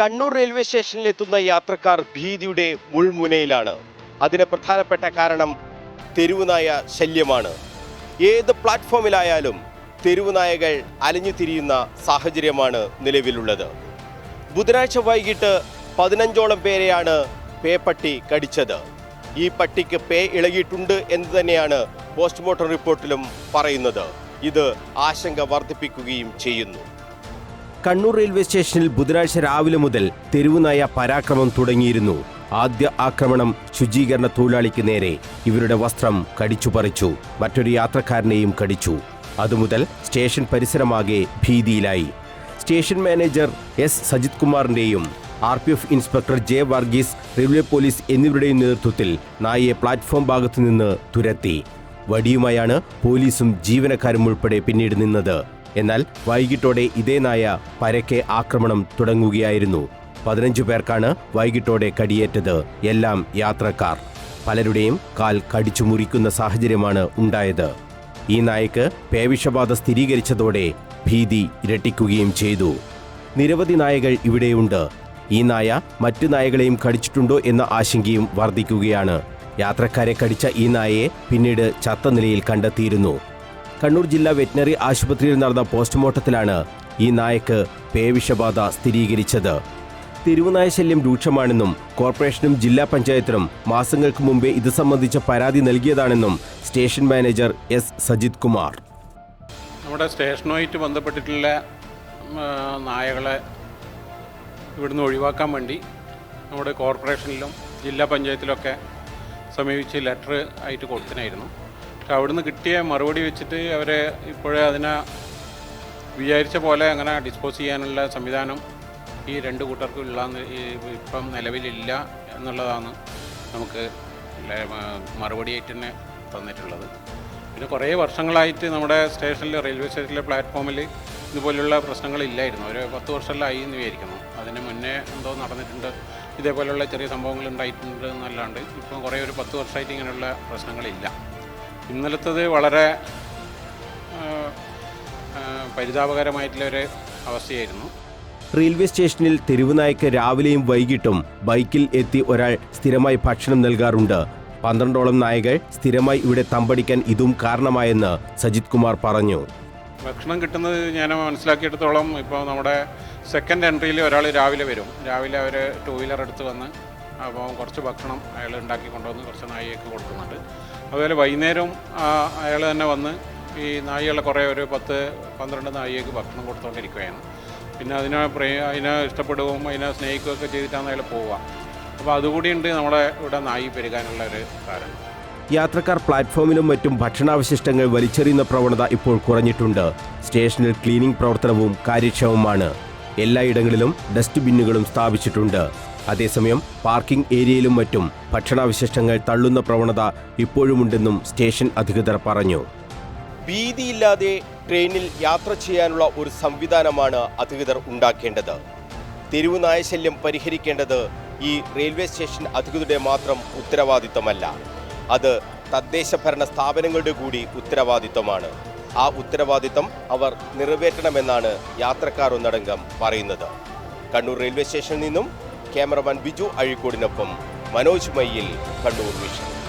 Kannur railway സ്റ്റേഷനിൽ എത്തുന്ന യാത്രക്കാർ ഭീതിയുടെ മുൾമുനയിലാണ്. അതിന് പ്രധാനപ്പെട്ട കാരണം തെരുവുനായ ശല്യമാണ്. ഏത് പ്ലാറ്റ്ഫോമിലായാലും തെരുവുനായകൾ അലഞ്ഞു തിരിയുന്ന സാഹചര്യമാണ് നിലവിലുള്ളത്. ബുധനാഴ്ച വൈകിട്ട് പതിനഞ്ചോളം പേരെയാണ് പേ പട്ടി കടിച്ചത്. ഈ പട്ടിക്ക് പേ ഇളകിയിട്ടുണ്ട് എന്ന് തന്നെയാണ് പോസ്റ്റ്മോർട്ടം റിപ്പോർട്ടിലും പറയുന്നത്. ഇത് ആശങ്ക വർദ്ധിപ്പിക്കുകയും ചെയ്യുന്നു. കണ്ണൂർ റെയിൽവേ സ്റ്റേഷനിൽ ബുധനാഴ്ച രാവിലെ മുതൽ തെരുവുനായ പരാക്രമം തുടങ്ങിയിരുന്നു. ആദ്യ ആക്രമണം ശുചീകരണ തൊഴിലാളിക്ക് നേരെ. ഇവരുടെ വസ്ത്രം കടിച്ചു പറിച്ചു മറ്റൊരു യാത്രക്കാരനെയും കടിച്ചു. അതുമുതൽ സ്റ്റേഷൻ പരിസരമാകെ ഭീതിയിലായി. Station manager S Sajith കുമാറിന്റെയും R P F inspector J Varghese railway police എന്നിവരുടെയും നേതൃത്വത്തിൽ നായയെ പ്ലാറ്റ്ഫോം ഭാഗത്തുനിന്ന് തുരത്തി. വടിയുമായാണ് പോലീസും ജീവനക്കാരും ഉൾപ്പെടെ പിന്നീട് നിന്നത്. എന്നാൽ വൈകിട്ടോടെ ഇതേ നായ പരക്കെ ആക്രമണം തുടങ്ങുകയായിരുന്നു. പതിനഞ്ചു പേർക്കാണ് വൈകിട്ടോടെ കടിയേറ്റത്. എല്ലാം യാത്രക്കാർ. പലരുടെയും കാൽ കടിച്ചു മുറിക്കുന്ന സാഹചര്യമാണ് ഉണ്ടായത്. ഈ നായക്ക് പേവിഷബാധ സ്ഥിരീകരിച്ചതോടെ ഭീതി ഇരട്ടിക്കുകയും ചെയ്തു. നിരവധി നായകൾ ഇവിടെയുണ്ട്. ഈ നായ മറ്റു നായകളെയും കടിച്ചിട്ടുണ്ടോ എന്ന ആശങ്കയും വർദ്ധിക്കുകയാണ്. യാത്രക്കാരെ കടിച്ച ഈ നായയെ പിന്നീട് ചത്ത നിലയിൽ കണ്ടെത്തിയിരുന്നു. കണ്ണൂർ ജില്ലാ വെറ്റിനറി ആശുപത്രിയിൽ നടന്ന പോസ്റ്റ്മോർട്ടത്തിലാണ് ഈ നായക്ക് പേവിഷബാധ സ്ഥിരീകരിച്ചത്. തെരുവുനായ ശല്യം രൂക്ഷമാണെന്നും കോർപ്പറേഷനും ജില്ലാ പഞ്ചായത്തിനും മാസങ്ങൾക്ക് മുമ്പേ ഇത് സംബന്ധിച്ച പരാതി നൽകിയതാണെന്നും station manager S Sajith Kumar. നമ്മുടെ സ്റ്റേഷനുമായിട്ട് ബന്ധപ്പെട്ടിട്ടുള്ള നായകളെ ഇവിടുന്ന് ഒഴിവാക്കാൻ വേണ്ടി നമ്മുടെ കോർപ്പറേഷനിലും ജില്ലാ പഞ്ചായത്തിലൊക്കെ സമീപിച്ച് ലെറ്റർ ആയിട്ട് കൊടുത്തിനായിരുന്നു പക്ഷെ അവിടുന്ന് കിട്ടിയ മറുപടി വെച്ചിട്ട് അവരെ ഇപ്പോഴേ അതിനെ വിചാരിച്ച പോലെ അങ്ങനെ ഡിസ്പോസ് ചെയ്യാനുള്ള സംവിധാനം ഈ രണ്ട് കൂട്ടർക്കും ഉള്ള ഇപ്പം നിലവിലില്ല എന്നുള്ളതാണ് നമുക്ക് മറുപടിയായിട്ട് തന്നെ തന്നിട്ടുള്ളത്. പിന്നെ കുറേ വർഷങ്ങളായിട്ട് നമ്മുടെ സ്റ്റേഷനിൽ റെയിൽവേ സ്റ്റേഷനിലെ പ്ലാറ്റ്ഫോമിൽ ഇതുപോലുള്ള പ്രശ്നങ്ങളില്ലായിരുന്നു. ഒരു പത്ത് വർഷമെല്ലാം എന്ന് വിചാരിക്കുന്നു. അതിന് മുന്നേ എന്തോ നടന്നിട്ടുണ്ട്. ഇതേപോലെയുള്ള ചെറിയ സംഭവങ്ങൾ ഉണ്ടായിട്ടുണ്ട് എന്നല്ലാണ്ട് ഇപ്പം കുറേ ഒരു പത്ത് വർഷമായിട്ട് ഇങ്ങനെയുള്ള പ്രശ്നങ്ങളില്ല. ഇന്നലത്തത് വളരെ പരിതാപകരമായിട്ടുള്ള ഒരു അവസ്ഥയായിരുന്നു. റെയിൽവേ സ്റ്റേഷനിൽ തെരുവുനായ്ക്ക് രാവിലെയും വൈകിട്ടും ബൈക്കിൽ എത്തി ഒരാൾ സ്ഥിരമായി ഭക്ഷണം നൽകാറുണ്ട്. പന്ത്രണ്ടോളം നായകൾ സ്ഥിരമായി ഇവിടെ തമ്പടിക്കാൻ ഇതും കാരണമായെന്ന് സജിത് കുമാർ പറഞ്ഞു. ഭക്ഷണം കിട്ടുന്നത് ഞാൻ മനസ്സിലാക്കിയെടുത്തോളം ഇപ്പോൾ നമ്മുടെ സെക്കൻഡ് എൻട്രിയിൽ ഒരാൾ രാവിലെ വരും. രാവിലെ അവർ ടൂ വീലർ എടുത്ത് വന്ന് അപ്പോൾ കുറച്ച് ഭക്ഷണം അയാൾ ഉണ്ടാക്കി കൊണ്ടുവന്ന് കുറച്ച് നായികൾക്ക് കൊടുക്കുന്നുണ്ട്. അതുപോലെ വൈകുന്നേരം അയാൾ തന്നെ വന്ന് ഈ നായികളെ കുറേ ഒരു പത്ത് പന്ത്രണ്ട് നായികൾക്ക് ഭക്ഷണം കൊടുത്തുകൊണ്ടിരിക്കുകയാണ്. പിന്നെ അതിനെ പ്രേ അതിനെ ഇഷ്ടപ്പെടുകയും അതിനെ സ്നേഹിക്കുകയൊക്കെ ചെയ്തിട്ടാണ് അയാൾ പോവുക. അപ്പോൾ അതുകൂടിയുണ്ട് നമ്മുടെ ഇവിടെ നായി പെരുകാനുള്ള ഒരു കാരണം യാത്രക്കാർ പ്ലാറ്റ്ഫോമിലും മറ്റും ഭക്ഷണാവശിഷ്ടങ്ങൾ വലിച്ചെറിയുന്ന പ്രവണത ഇപ്പോൾ കുറഞ്ഞിട്ടുണ്ട്. സ്റ്റേഷനിൽ ക്ലീനിംഗ് പ്രവർത്തനവും കാര്യക്ഷമമാണ് എല്ലായിടങ്ങളിലും ഡസ്റ്റ് ബിന്നുകളും സ്ഥാപിച്ചിട്ടുണ്ട്. അതേസമയം പാർക്കിംഗ് ഏരിയയിലും മറ്റും ഭക്ഷണാവശിഷ്ടങ്ങൾ തള്ളുന്ന പ്രവണത ഇപ്പോഴുമുണ്ടെന്നും സ്റ്റേഷൻ അധികൃതർ പറഞ്ഞു. ഭീതിയില്ലാതെ ട്രെയിനിൽ യാത്ര ചെയ്യാനുള്ള ഒരു സംവിധാനമാണ് അധികൃതർ ഉണ്ടാക്കേണ്ടത്. തെരുവ് നായശല്യം പരിഹരിക്കേണ്ടത് ഈ റെയിൽവേ സ്റ്റേഷൻ അധികൃതരുടെ മാത്രം ഉത്തരവാദിത്തമല്ല അത് തദ്ദേശ ഭരണ സ്ഥാപനങ്ങളുടെ കൂടി ഉത്തരവാദിത്തമാണ് ആ ഉത്തരവാദിത്തം അവർ നിറവേറ്റണമെന്നാണ് യാത്രക്കാർ ഒന്നടങ്കം പറയുന്നത്. കണ്ണൂർ റെയിൽവേ സ്റ്റേഷനിൽ നിന്നും ക്യാമറമാൻ ബിജു അഴീക്കോടിനൊപ്പം മനോജ് മയ്യിൽ കണ്ണൂർ വിഷൻ